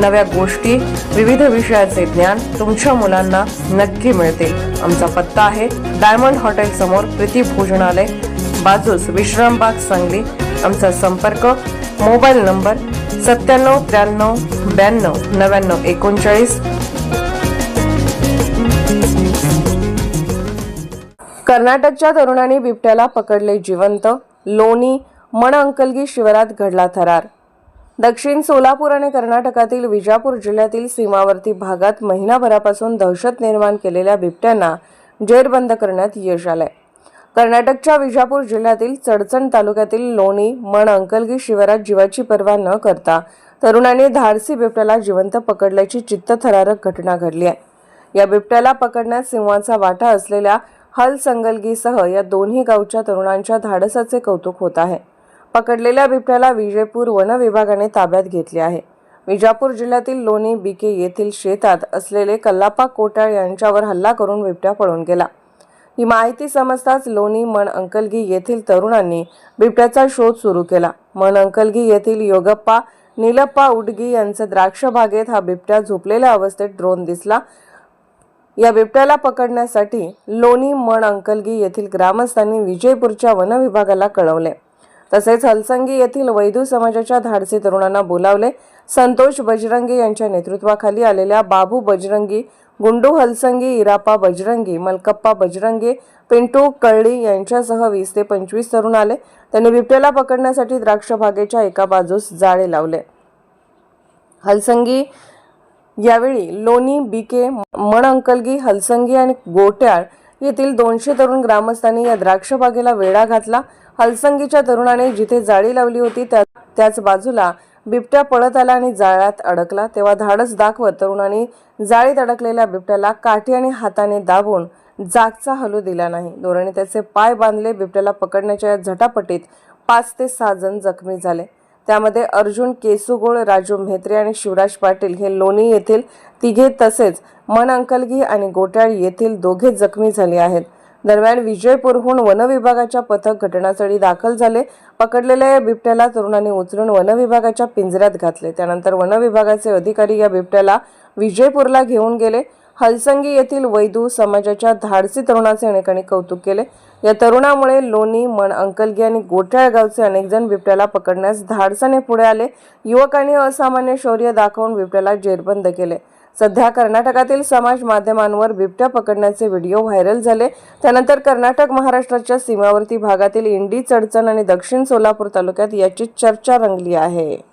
नव्या गोष्टी विविध विषयाचे ज्ञान तुमच्या मुलांना नक्की मिळतील आमचा पत्ता आहे डायमंड हॉटेल समोर प्रीती भोजनालय बाजूस विश्रामबाग सांगली. आमचा संपर्क मोबाईल नंबर सत्त्याण्णव त्र्याण्णव ब्याण्णव नव्याण्णव एकोणचाळीस. कर्नाटकच्या तरुणांनी बिबट्याला पकडले जिवंत लोणी मन अंकलगी शिवारात घडला थरार. दक्षिण सोलापूर आणि कर्नाटकातील विजापूर जिल्ह्यातील सीमावर्ती भागात महिनाभरापासून दहशत निर्माण केलेल्या बिबट्यांना जेरबंद करण्यात यश आलंय. कर्नाटकच्या विजापूर जिल्ह्यातील चडचण तालुक्यातील लोणी मण अंकलगी शिवारात जीवाची पर्वा न करता तरुणांनी धारसी बिबट्याला जिवंत पकडल्याची चित्तथरारक घटना घडली आहे. या बिबट्याला पकडण्यात सिंहाचा वाटा असलेल्या हल संगलगीसह या दोन्ही गावच्या तरुणांच्या धाडसाचे कौतुक होत आहे. पकडलेल्या बिबट्याला विजयपूर वन विभागाने ताब्यात घेतले आहे. विजापूर जिल्ह्यातील लोणी बीके येथील शेतात असलेले कल्लापा कोटाळ यांच्यावर हल्ला करून बिबट्या पळून गेला. ही माहिती समजताच लोणी मन अंकलगी येथील तरुणांनी बिबट्याचा शोध सुरू केला. मन अंकलगी येथील योगप्पा नीलप्पा उडगी यांचं द्राक्ष बागेत हा बिबट्या झोपलेल्या अवस्थेत ड्रोन दिसला. या बिबट्याला पकडण्यासाठी लोणी मण अंकलगी येथील ग्रामस्थांनी विजयपूरच्या वनविभागाला कळवले. तसेच हलसंगी येथील वैदू समाजाच्या धाडसी तरुणांना बोलावले. संतोष बजरंगी यांच्या नेतृत्वाखाली आलेल्या बाबू बजरंगी गुंडू हलसंगी इरापा बजरंगी मलकप्पा बजरंगी पिंटू कळली यांच्यासह वीस ते पंचवीस तरुण आले. त्यांनी बिबट्याला पकडण्यासाठी द्राक्षबागेच्या एका बाजूस जाळे लावले. हलसंगी यावेळी लोणी बीके मण अंकलगी हलसंगी आणि गोट्याळ येथील दोनशे तरुण ग्रामस्थांनी या द्राक्षबागेला वेढा घातला. हलसंगीच्या तरुणाने जिथे जाळी लावली होती त्या त्याच बाजूला बिबट्या पळत आला आणि जाळ्यात अडकला. तेव्हा धाडस दाखवत तरुणाने जाळीत अडकलेल्या बिबट्याला काठी आणि हाताने दाबून जागचा हलू दिला नाही. दोराने त्याचे पाय बांधले बिबट्याला पकडण्याच्या या झटापटीत पाच ते सहा जण जखमी झाले. त्यामध्ये अर्जुन केसुगोळ राजू म्हेत्रे आणि शिवराज पाटील हे लोणी येथील तिघे तसेच मन अंकलगी आणि गोट्याळ येथील दोघे जखमी झाले आहेत. दरम्यान विजयपूरहून वनविभागाच्या पथक घटनास्थळी दाखल झाले. पकडलेल्या या बिबट्याला तरुणांनी उचलून वनविभागाच्या पिंजऱ्यात घातले. त्यानंतर वनविभागाचे अधिकारी या बिबट्याला विजयपूरला घेऊन गेले. हलसंगी येथील वैदू समाजाच्या धाडसी तरुणाचे अनेकांनी कौतुक केले. या तरुणामुळे लोणी मन अंकलगी आणि गोठ्याळ गावचे अनेक जण बिबट्याला पकडण्यास धाडसाने पुढे आले. युवकांनी असामान्य शौर्य दाखवून बिबट्याला जेरबंद केले. सध्या कर्नाटकातील समाज माध्यमांवर बिबट्या पकडण्याचे व्हिडिओ व्हायरल झाले. त्यानंतर कर्नाटक महाराष्ट्राच्या सीमावर्ती भागातील इंडी चडचण आणि दक्षिण सोलापूर तालुक्यात याची चर्चा रंगली आहे.